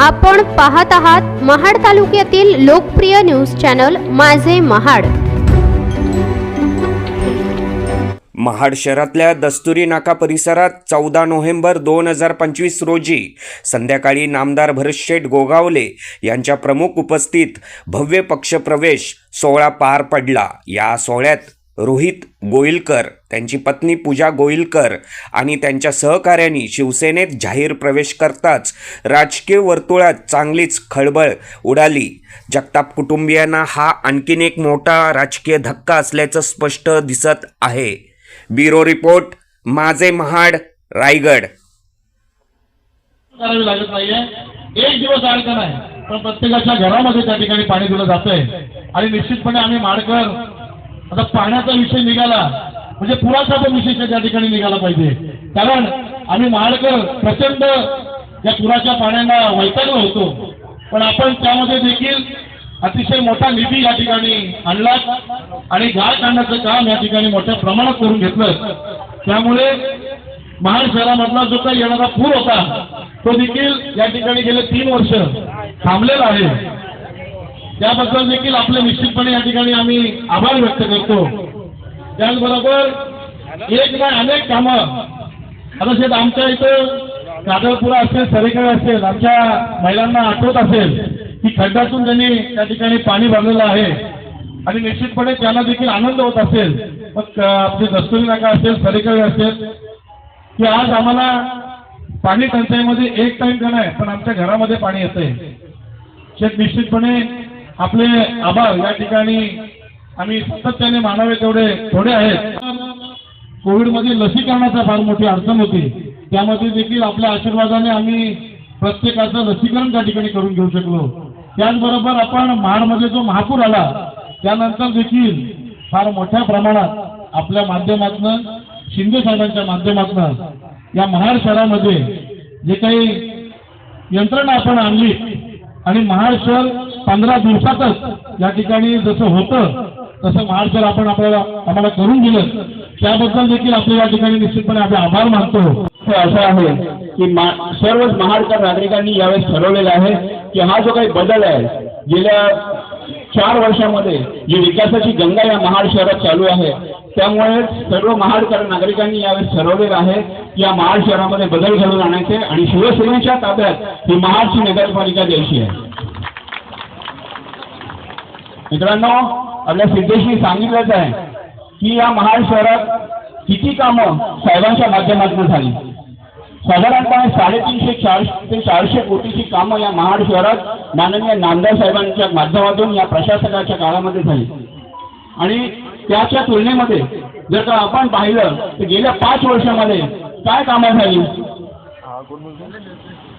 आपण पाहत आहात महाड तालुक्यातील लोकप्रिय न्यूज चॅनल माझे महाड. महाड शहरातल्या दस्तुरी नाका परिसरात चौदा नोव्हेंबर दोन हजार पंचवीस रोजी संध्याकाळी नामदार भरतशेठ गोगावले यांच्या प्रमुख उपस्थित भव्य पक्षप्रवेश सोहळा पार पडला. या सोहळ्यात रोहित गोईलकर त्यांची पत्नी पूजा गोईलकर आणि त्यांच्या सहकाऱ्यांनी शिवसेनेत जाहीर प्रवेश करताच राजकीय वर्तुळात चांगलीच खळबळ उडाली. जगताप कुटुंबियांना हा आणखीन एक मोठा राजकीय धक्का असल्याचं स्पष्ट दिसत आहे. ब्युरो रिपोर्ट माझे महाड रायगड. लागत नाहीये. एक दिवस अडचण आहे पण प्रत्येकाच्या घरामध्ये त्या ठिकाणी पाणी दिलं जातंय. आणि निश्चितपणे आम्ही माडकर आता पाण्याचा विषय निघाला म्हणजे पुराचा पण विषय त्या ठिकाणी निघाला पाहिजे. कारण आम्ही महाडकर प्रचंड या पुराच्या पाण्याला वैतागलो होतो. पण आपण त्यामध्ये देखील अतिशय मोठा निधी या ठिकाणी आणला आणि गाळ काढण्याचं काम या ठिकाणी मोठ्या प्रमाणात करून घेतलं. त्यामुळे महाड शहरामधला जो काही येणारा पूर होता तो देखील या ठिकाणी गेले तीन वर्ष थांबलेला आहे. त्याबद्दल देखील आपले निश्चितपणे या ठिकाणी आम्ही आभार व्यक्त करतो. त्याचबरोबर एक नाही अनेक कामं. आता शेत आमच्या इथं कादळपुरा असेल सरेकडे असेल आमच्या महिलांना आठवत असेल की खड्ड्यातून त्यांनी त्या ठिकाणी पाणी भरलेलं आहे. आणि निश्चितपणे त्यांना देखील आनंद होत असेल. मग आपली दस्तुरी नाका असेल सरेकडे असेल की आज आम्हाला पाणी टंचाईमध्ये एक टाइम का आहे पण आमच्या घरामध्ये पाणी येतंय. शेत निश्चितपणे आपले आभार. या ठिकाणी आम्ही सातत्याने मानावे तेवढे थोडे आहेत. कोविडमध्ये लसीकरणाचा फार मोठी अडचण होती. त्यामध्ये देखील आपल्या आशीर्वादाने आम्ही प्रत्येकाचं लसीकरण त्या ठिकाणी करून घेऊ शकलो. त्याचबरोबर आपण महाडमध्ये जो महापूर आला त्यानंतर देखील फार मोठ्या प्रमाणात आपल्या माध्यमातून शिंदे साहेबांच्या माध्यमातून या महाड शहरामध्ये जे काही यंत्रणा आपण आणली आणि महाड शहर पंधरा दिवसातच या ठिकाणी जसं होतं तसं महाड आपण आपल्याला आम्हाला करून दिलं. त्याबद्दल देखील आपले या ठिकाणी निश्चितपणे आपले आभार मानतो. असं आहे की मा- सर्वच महाडकर नागरिकांनी यावेळेस ठरवलेलं आहे की हा जो काही बदल आहे गेल्या चार वर्षामध्ये जी विकासाची गंगा या महाड शहरात चालू आहे त्यामुळे सर्व महाडकर नागरिकांनी यावेळेस ठरवलेलं आहे की या महाड शहरामध्ये बदल घडवून आणायचे आणि शिवसेनेच्या ताब्यात ही महाडची नगरपालिका द्यायची आहे. मित्रांनो आपल्या सिद्धेशी सांगितलंच आहे की या महाड शहरात किती कामं साहेबांच्या माध्यमातून झाली? साधारणपणे साडेतीनशे चारशे ते चारशे कोटीची कामं या महाड शहरात माननीय नामदार साहेबांच्या माध्यमातून या प्रशासकाच्या काळामध्ये झाली. आणि त्याच्या तुलनेमध्ये जर का आपण पाहिलं तर गेल्या पाच वर्षामध्ये काय कामं झाली?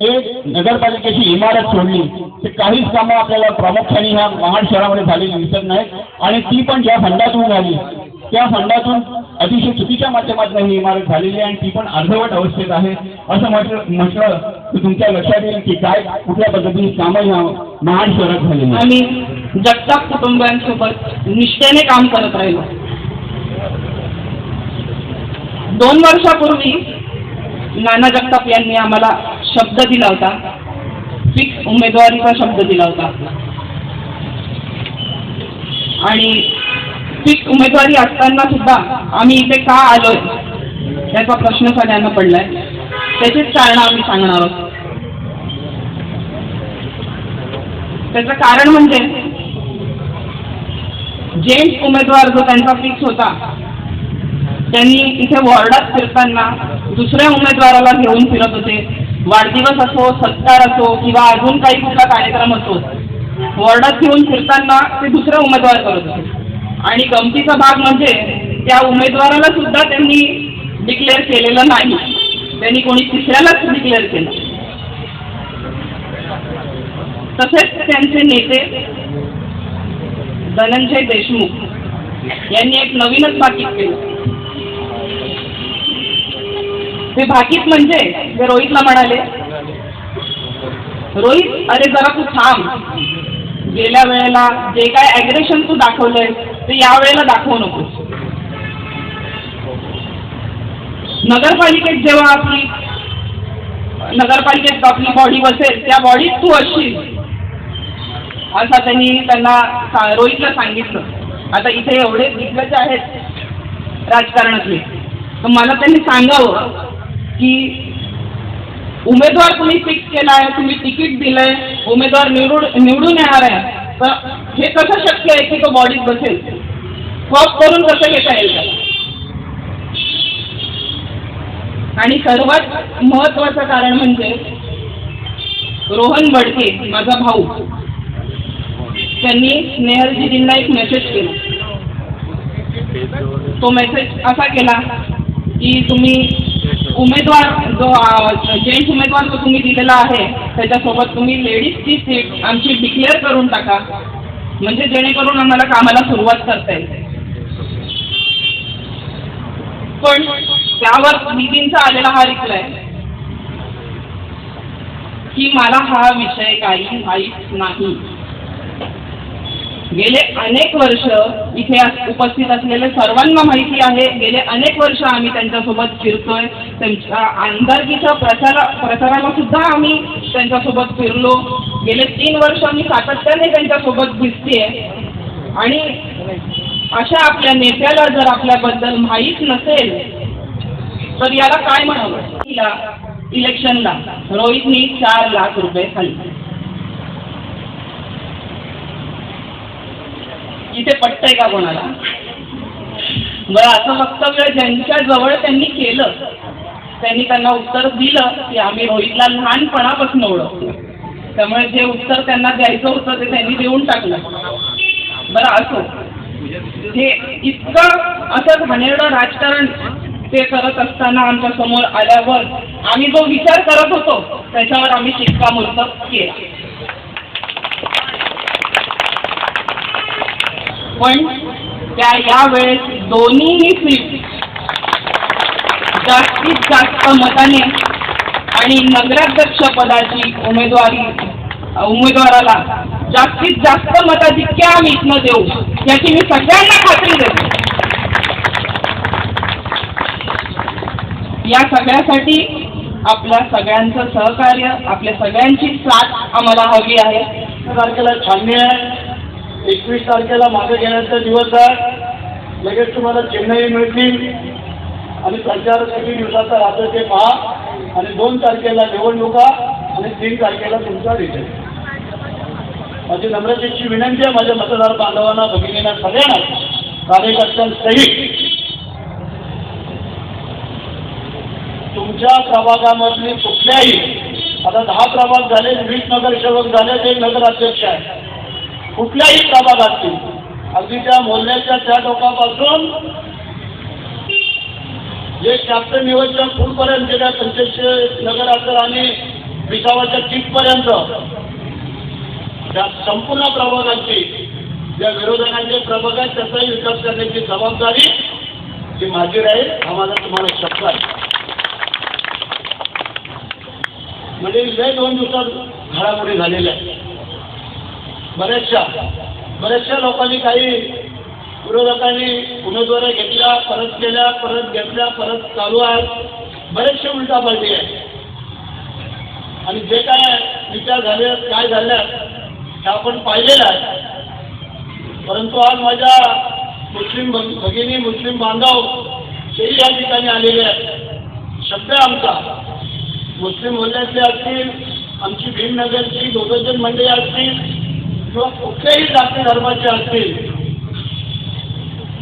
ते नगरपालिकेची इमारत सोडली. ते काहीच कामं आपल्याला प्रामुख्याने ह्या महाड शहरामध्ये झालेली दिसत नाहीत. आणि ती पण ज्या फंडातून झाली त्या फंडातून अतिशय चुकीच्या माध्यमातून ही इमारत झालेली आहे आणि ती पण अर्धवट अवस्थेत आहे. असं म्हटलं म्हटलं तर तुमच्या लक्षात येईल की काय कुठल्या पद्धतीने कामं ह्या महाड शहरात झालेली आम्ही जगताप कुटुंबियांसोबत निष्ठेने काम करत राहिलो. दोन वर्षापूर्वी नाना जगताप यांनी आम्हाला शब्द दिला होता. फिक्स उमेदवारीचा शब्द दिला होता. आणि फिक्स उमेदवारी असताना सुद्धा आम्ही इथे का आलोय याचा प्रश्न सगळ्यांना पडलाय. त्याचीच कारण आम्ही सांगणार आहोत. त्याचं कारण म्हणजे जेंट्स उमेदवार जो त्यांचा फिक्स होता त्यांनी इथे वॉर्डात फिरताना दुसऱ्या उमेदवाराला घेऊन फिरत होते. वाढदिवस असो सत्कार असो किंवा अजून काही कुठला कार्यक्रम असो वॉर्डात घेऊन फिरताना ते दुसरा उमेदवार करत होते. आणि गमतीचा भाग म्हणजे त्या उमेदवाराला सुद्धा त्यांनी डिक्लेअर केलेलं नाही. त्यांनी कोणी तिसऱ्यालाच डिक्लेअर केलं. तसेच त्यांचे नेते धनंजय देशमुख यांनी एक नवीनच भाकीत केलं. ते भाकीत म्हणजे? ते रोहितला म्हणाले. रोहित अरे जरा तू थांब. गेल्या वेळेला जे काय अग्रेशन तू दाखवलंय ते या वेळेला दाखवू नकोस. नगरपालिकेत जेव्हा आपली नगरपालिकेत आपली बॉडी बसेल त्या बॉडीत तू असशील. असं त्यांनी त्यांना रोहितला सांगितलं. आता इथे एवढे दिग्गज आहेत राजकारणातले. तर मला त्यांनी सांगावं. की उमेदवार तुम्ही फिक्स केला आहे तुम्ही तिकीट दिलंय उमेदवार निवडून निवडून येणार आहे. तर हे कसं शक्य आहे? की तो बॉडीत बसेल. फॉप करून कसं घेता येईल त्याला? आणि सर्वात महत्वाचं कारण म्हणजे रोहन बडके माझा भाऊ. त्यांनी स्नेहलजीजींना एक मेसेज केला. तो मेसेज असा केला की तुम्ही उमेदवार जो जेंट्स उमेदवार जो तुम्ही दिलेला आहे त्याच्यासोबत तुम्ही लेडीजची सीट आमची डिक्लेअर करून टाका. म्हणजे जेणेकरून आम्हाला कामाला सुरुवात करता येईल. पण त्यावर नितीनचा आलेला हा रिप्लाय की मला हा विषय काही माहीत नाही. गेले अनेक वर्ष इथे उपस्थित असलेले सर्वांना माहिती आहे. गेले अनेक वर्ष आम्ही त्यांच्यासोबत फिरतोय. त्यांच्या आमदारकीच्या प्रचारा प्रचाराला सुद्धा आम्ही त्यांच्यासोबत फिरलो. गेले तीन वर्ष आम्ही सातत्याने त्यांच्यासोबत दिसतेय. आणि अशा आपल्या नेत्याला जर आपल्याबद्दल माहीत नसेल तर याला काय म्हणावं? इलेक्शनला. रोहितनी चार लाख रुपये खाल्ले. इथे पटतंय का कोणाला? बरं असं वक्तव्य ज्यांच्या जवळ त्यांनी केलं त्यांनी त्यांना उत्तर दिलं की आम्ही रोहितला लहानपणापासून ओळखतो. त्यामुळे जे उत्तर त्यांना द्यायचं होतं ते त्यांनी देऊन टाकलं. बरं असो. हे इतकं असं घाणेरडं राजकारण ते करत असताना आमच्यासमोर आल्यावर आम्ही जो विचार करत होतो त्याच्यावर आम्ही शिक्कामोर्तब केला. पण त्या यावेळेस दोन्हीही सीट जास्तीत जास्त मताने आणि नगराध्यक्ष पदाची उमेदवारी उमेदवाराला जास्तीत जास्त मताधिक्य आम्ही इथनं देऊ याची मी सगळ्यांना खात्री देते. या सगळ्यासाठी आपल्या सगळ्यांचं सहकार्य आपल्या सगळ्यांची साथ आम्हाला हवी आहे. तारखेला छान आहे एकवीस तारखेला मागे घेण्याचा दिवस आहे. लगेच तुम्हाला चेन्नई मिळतील. आणि प्रचार किती दिवसाचा राहतो ते पहा. आणि दोन तारखेला निवडणुका आणि तीन तारखेला तुमचा रिझल्ट. माझी नम्रतेची विनंती आहे. माझ्या मतदार बांधवांना भगिनींना सगळ्यांना कार्यकर्त्यांसहित. तुमच्या प्रभागामधली कुठल्याही आता दहा प्रभाग झाले वीस नगरसेवक झाले ते नगराध्यक्ष आहे कुठल्याही प्रभागातील अगदी त्या मोहल्ल्याच्या त्या टोकापासून जे शास्त्र निवडच्या फूलपर्यंत त्या पंचायत नगर असेल आणि विसावाच्या टीकपर्यंत त्या संपूर्ण प्रभागाची ज्या विरोधकांचे प्रभाग आहेत त्याचाही विकास करण्याची जबाबदारी जी माझी राहील. हा माझा तुम्हाला शब्द आहे. म्हणजे लय दोन दिवसात घडामोडी झालेल्या आहेत. बऱ्याचशा बऱ्याचशा लोकांनी काही विरोधकांनी उमेदवार घेतल्या परत केल्या परत घेतल्या परत चालू आहेत. बरेचसे उलटापालटी आहे आणि जे काय विचार झाले काय झाल्या हे आपण पाहिलेलं आहे. परंतु आज माझ्या मुस्लिम भगिनी मुस्लिम बांधव तेही या ठिकाणी आलेले आहेत. शब्द आमचा. मुस्लिम वल्ल्यातले असतील आमची भीमनगरची दोघजण मंडळी असतील किंवा कुठल्याही जाती धर्माचे असतील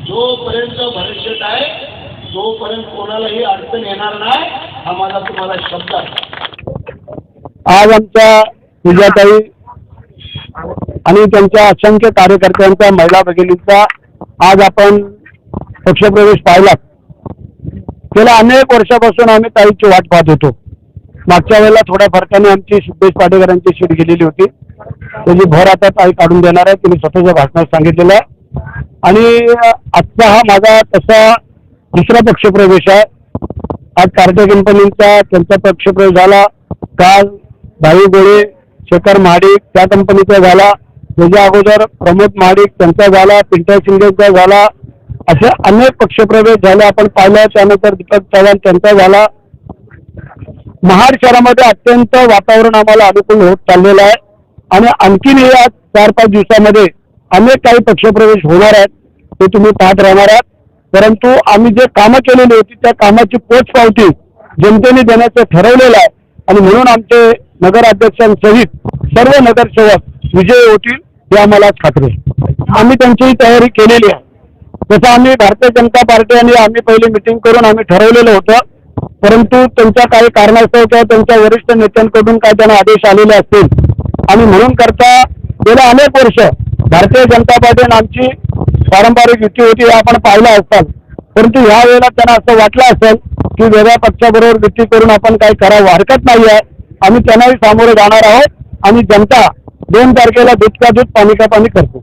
जोपर्यंत भविष्यात आहे तोपर्यंत कोणालाही अडचण येणार नाही हा माझा तुम्हाला शब्द आहे. आज आमच्या पूजाताई आणि त्यांच्या असंख्य कार्यकर्त्यांचा महिला भगिनींचा आज आपण पक्षप्रवेश पाहिला. गेल्या अनेक वर्षापासून आम्ही ताईची वाट पाहत होतो. मागच्या वेळेला थोड्या फरकाने आमची सिद्धेश पाटेकरांची सीट गेलेली होती. त्याची भर आता काही काढून देणार आहे तुम्ही स्वतःच्या भाषणात सांगितलेलं आहे. आणि आजचा हा माझा तसा दुसरा पक्षप्रवेश आहे. आज कार्टे कंपनीचा त्यांचा पक्षप्रवेश झाला. काल भाई गोळे शेखर महाडिक त्या कंपनीचा झाला. त्याच्या अगोदर प्रमोद महाडिक त्यांचा झाला पिंटा शिंदेचा झाला. असे अनेक पक्षप्रवेश झाले. आपण पाहिलं त्यानंतर दीपक चव्हाण त्यांचा झाला. महाड शहरामध्ये अत्यंत वातावरण आम्हाला अनुकूल होत चाललेलं आहे. आणि आणखीन या चार पाच दिवसामध्ये अनेक काही पक्षप्रवेश होणार आहेत ते तुम्ही पाहत राहणार आहात. परंतु आम्ही जे कामं केलेली होती त्या कामाची पोचपावती जनतेने देण्याचं ठरवलेलं आहे. आणि म्हणून आमचे नगराध्यक्षांसहित सर्व नगरसेवक विजयी होतील हे आम्हाला खात्री आम्ही त्यांचीही तयारी केलेली आहे. जसं आम्ही भारतीय जनता पार्टी आणि आम्ही पहिली मिटिंग करून आम्ही ठरवलेलं होतं परंतु त्यांच्या काही कारणास्तव किंवा त्यांच्या वरिष्ठ नेत्यांकडून काय त्यांना आदेश आलेले असतील. आणि म्हणून करता गेल्या अनेक वर्ष भारतीय जनता पार्टी आमची पारंपरिक युती होती हे आपण पाहिलं असाल. परंतु ह्या वेळेला त्यांना असं वाटलं असेल की वेगळ्या पक्षाबरोबर युती करून आपण काही करावं. हरकत नाही आहे. आम्ही त्यांनाही सामोरे जाणार आहोत. आणि जनता दोन तारखेला दूध का दूध पाणी का पाणी करतो.